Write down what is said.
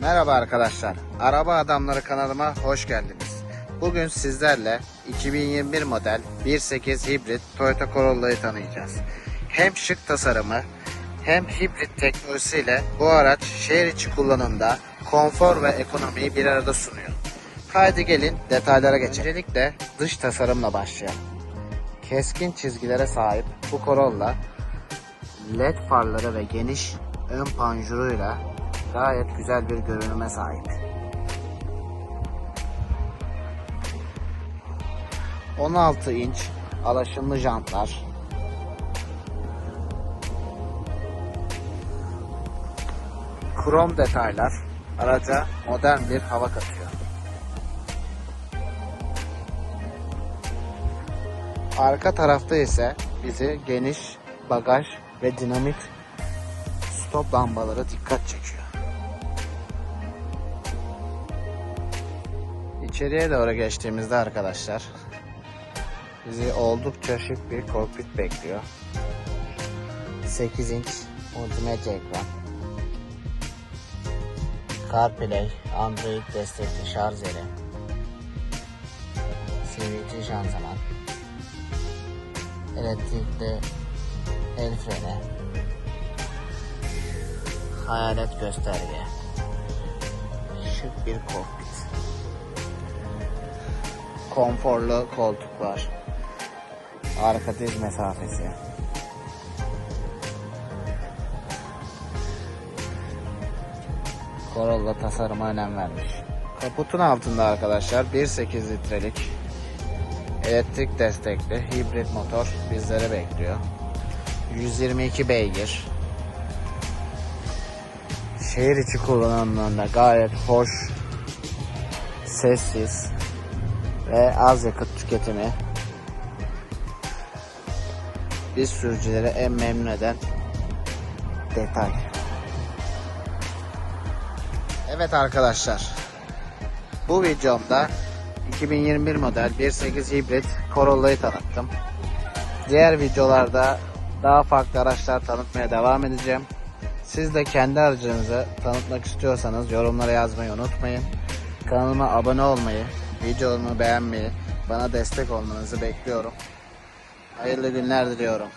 Merhaba arkadaşlar. Araba Adamları kanalıma hoş geldiniz. Bugün sizlerle 2021 model 1.8 hibrit Toyota Corolla'yı tanıyacağız. Hem şık tasarımı hem hibrit teknolojisiyle bu araç şehir içi kullanımda konfor ve ekonomiyi bir arada sunuyor. Haydi gelin detaylara geçelim. Öncelikle dış tasarımla başlayalım. Keskin çizgilere sahip bu Corolla LED farları ve geniş ön panjuruyla gayet güzel bir görünüme sahip. 16 inç alaşımlı jantlar. Krom detaylar araca modern bir hava katıyor. Arka tarafta ise bizi geniş bagaj ve dinamik stop lambaları dikkat çekiyor. İçeriye doğru geçtiğimizde arkadaşlar bizi oldukça şık bir kokpit bekliyor. 8 inç multimedya ekran. CarPlay, Android destekli şarj yeri. CVT şanzıman. Elektrikli el freni. Hayalet gösterge. Şık bir kokpit. Konforlu koltuklar. Arka diz mesafesi. Corolla tasarıma önem vermiş. Kaputun altında arkadaşlar 1.8 litrelik elektrik destekli hibrit motor bizleri bekliyor. 122 beygir. Şehir içi kullanımlarında gayet hoş, sessiz ve az yakıt tüketimi biz sürücüleri en memnun eden detay. Evet arkadaşlar. Bu videomda 2021 model 1.8 hibrit Corolla'yı tanıttım. Diğer videolarda daha farklı araçlar tanıtmaya devam edeceğim. Siz de kendi aracınızı tanıtmak istiyorsanız yorumlara yazmayı unutmayın. Kanalıma abone olmayı, videolarımı beğenmeyi, bana destek olmanızı bekliyorum. Hayırlı günler diliyorum.